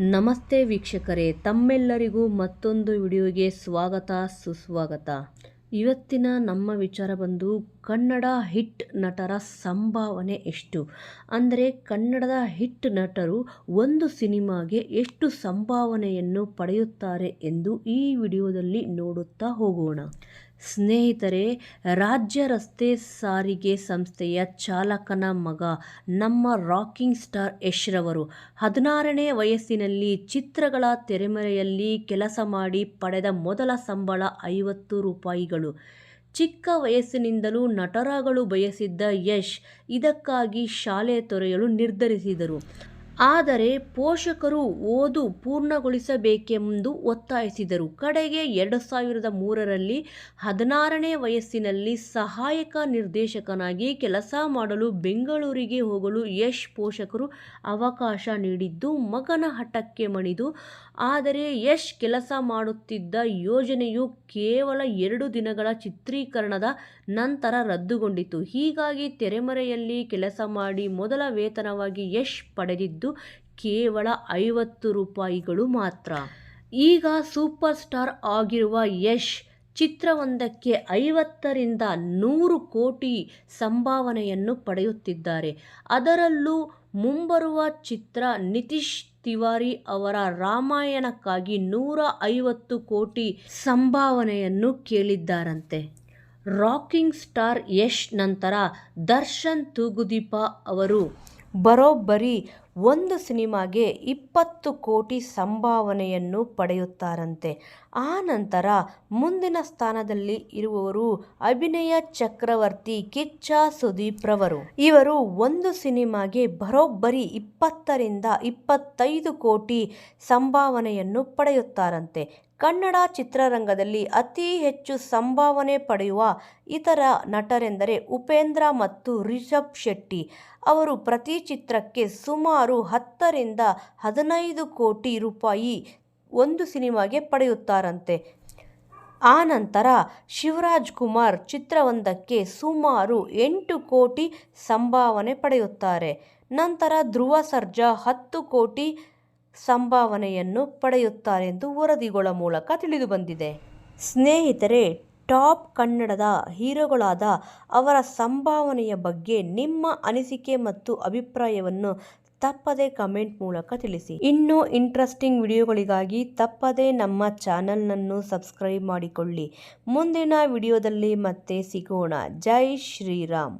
ನಮಸ್ತೆ ವೀಕ್ಷಕರೇ, ತಮ್ಮೆಲ್ಲರಿಗೂ ಮತ್ತೊಂದು ವಿಡಿಯೋಗೆ ಸ್ವಾಗತ, ಸುಸ್ವಾಗತ. ಇವತ್ತಿನ ನಮ್ಮ ವಿಚಾರ ಬಂದು, ಕನ್ನಡ ಹಿಟ್ ನಟರ ಸಂಭಾವನೆ ಎಷ್ಟು? ಅಂದರೆ, ಕನ್ನಡದ ಹಿಟ್ ನಟರು ಒಂದು ಸಿನಿಮಾಗೆ ಎಷ್ಟು ಸಂಭಾವನೆಯನ್ನು ಪಡೆಯುತ್ತಾರೆ ಎಂದು ಈ ವಿಡಿಯೋದಲ್ಲಿ ನೋಡುತ್ತಾ ಹೋಗೋಣ. ಸ್ನೇಹಿತರೆ, ರಾಜ್ಯ ರಸ್ತೆ ಸಾರಿಗೆ ಸಂಸ್ಥೆಯ ಚಾಲಕನ ಮಗ, ನಮ್ಮ ರಾಕಿಂಗ್ ಸ್ಟಾರ್ ಯಶ್ರವರು. ಹದಿನಾರನೇ ವಯಸ್ಸಿನಲ್ಲಿ ಚಿತ್ರಗಳ ತೆರೆಮರೆಯಲ್ಲಿ ಕೆಲಸ ಮಾಡಿ ಪಡೆದ ಮೊದಲ ಸಂಬಳ ಐವತ್ತು ರೂಪಾಯಿಗಳು. ಚಿಕ್ಕ ವಯಸ್ಸಿನಿಂದಲೂ ನಟರಾಗಲು ಬಯಸಿದ್ದ ಯಶ್ ಇದಕ್ಕಾಗಿ ಶಾಲೆ ತೊರೆಯಲು ನಿರ್ಧರಿಸಿದರು. ಆದರೆ ಪೋಷಕರು ಓದು ಪೂರ್ಣಗೊಳಿಸಬೇಕೆಂದು ಒತ್ತಾಯಿಸಿದರು. ಕಡೆಗೆ ಎರಡು ಸಾವಿರದ ಮೂರರಲ್ಲಿ ಹದಿನಾರನೇ ವಯಸ್ಸಿನಲ್ಲಿ ಸಹಾಯಕ ನಿರ್ದೇಶಕನಾಗಿ ಕೆಲಸ ಮಾಡಲು ಬೆಂಗಳೂರಿಗೆ ಹೋಗಲು ಯಶ್ ಪೋಷಕರು ಅವಕಾಶ ನೀಡಿದ್ದು, ಮಗನ ಹಠಕ್ಕೆ ಮಣಿದು, ಆದರೆ ಯಶ್ ಕೆಲಸ ಮಾಡುತ್ತಿದ್ದ ಯೋಜನೆಯು ಕೇವಲ ಎರಡು ದಿನಗಳ ಚಿತ್ರೀಕರಣದ ನಂತರ ರದ್ದುಗೊಂಡಿತು. ಹೀಗಾಗಿ ತೆರೆಮರೆಯಲ್ಲಿ ಕೆಲಸ ಮಾಡಿ ಮೊದಲ ವೇತನವಾಗಿ ಯಶ್ ಪಡೆದಿದ್ದು ಕೇವಲ ಐವತ್ತು ರೂಪಾಯಿಗಳು ಮಾತ್ರ. ಈಗ ಸೂಪರ್ ಸ್ಟಾರ್ ಆಗಿರುವ ಯಶ್ ಚಿತ್ರವೊಂದಕ್ಕೆ ಐವತ್ತರಿಂದ ನೂರು ಕೋಟಿ ಸಂಭಾವನೆಯನ್ನು ಪಡೆಯುತ್ತಿದ್ದಾರೆ. ಅದರಲ್ಲೂ ಮುಂಬರುವ ಚಿತ್ರ ನಿತೀಶ್ ತಿವಾರಿ ಅವರ ರಾಮಾಯಣಕ್ಕಾಗಿ ನೂರ ಐವತ್ತು ಕೋಟಿ ಸಂಭಾವನೆಯನ್ನು ಕೇಳಿದ್ದಾರಂತೆ. ರಾಕಿಂಗ್ ಸ್ಟಾರ್ ಯಶ್ ನಂತರ ದರ್ಶನ್ ತೂಗುದೀಪ ಅವರು ಬರೋಬ್ಬರಿ ಒಂದು ಸಿನಿಮಾಗೆ ಇಪ್ಪತ್ತು ಕೋಟಿ ಸಂಭಾವನೆಯನ್ನು ಪಡೆಯುತ್ತಾರಂತೆ. ಆ ನಂತರ ಮುಂದಿನ ಸ್ಥಾನದಲ್ಲಿ ಇರುವವರು ಅಭಿನಯ ಚಕ್ರವರ್ತಿ ಕಿಚ್ಚ ಸುದೀಪ್ ರವರು. ಇವರು ಒಂದು ಸಿನಿಮಾಗೆ ಬರೋಬ್ಬರಿ ಇಪ್ಪತ್ತರಿಂದ ಇಪ್ಪತ್ತೈದು ಕೋಟಿ ಸಂಭಾವನೆಯನ್ನು ಪಡೆಯುತ್ತಾರಂತೆ. ಕನ್ನಡ ಚಿತ್ರರಂಗದಲ್ಲಿ ಅತಿ ಹೆಚ್ಚು ಸಂಭಾವನೆ ಪಡೆಯುವ ಇತರ ನಟರೆಂದರೆ ಉಪೇಂದ್ರ ಮತ್ತು ರಿಷಬ್ ಶೆಟ್ಟಿ. ಅವರು ಪ್ರತಿ ಚಿತ್ರಕ್ಕೆ ಸುಮಾರು ಹತ್ತರಿಂದ ಹದಿನೈದು ಕೋಟಿ ರೂಪಾಯಿ ಒಂದು ಸಿನಿಮಾಗೆ ಪಡೆಯುತ್ತಾರಂತೆ. ಆ ನಂತರ ಶಿವರಾಜ್ ಕುಮಾರ್ ಚಿತ್ರವೊಂದಕ್ಕೆ ಸುಮಾರು ಎಂಟು ಕೋಟಿ ಸಂಭಾವನೆ ಪಡೆಯುತ್ತಾರೆ. ನಂತರ ಧ್ರುವ ಸರ್ಜಾ ಹತ್ತು ಕೋಟಿ ಸಂಭಾವನೆಯನ್ನು ಪಡೆಯುತ್ತಾರೆಂದು ವರದಿಗಳ ಮೂಲಕ ತಿಳಿದುಬಂದಿದೆ ಸ್ನೇಹಿತರೆ, ಟಾಪ್ ಕನ್ನಡದ ಹೀರೋಗಳಾದ ಅವರ ಸಂಭಾವನೆಯ ಬಗ್ಗೆ ನಿಮ್ಮ ಅನಿಸಿಕೆ ಮತ್ತು ಅಭಿಪ್ರಾಯವನ್ನು ತಪ್ಪದೇ ಕಮೆಂಟ್ ಮೂಲಕ ತಿಳಿಸಿ. ಇನ್ನು ಇಂಟ್ರೆಸ್ಟಿಂಗ್ ವಿಡಿಯೋಗಳಿಗಾಗಿ ತಪ್ಪದೇ ನಮ್ಮ ಚಾನಲ್ನನ್ನು ಸಬ್ಸ್ಕ್ರೈಬ್ ಮಾಡಿಕೊಳ್ಳಿ. ಮುಂದಿನ ವಿಡಿಯೋದಲ್ಲಿ ಮತ್ತೆ ಸಿಗೋಣ. ಜೈ ಶ್ರೀರಾಮ್.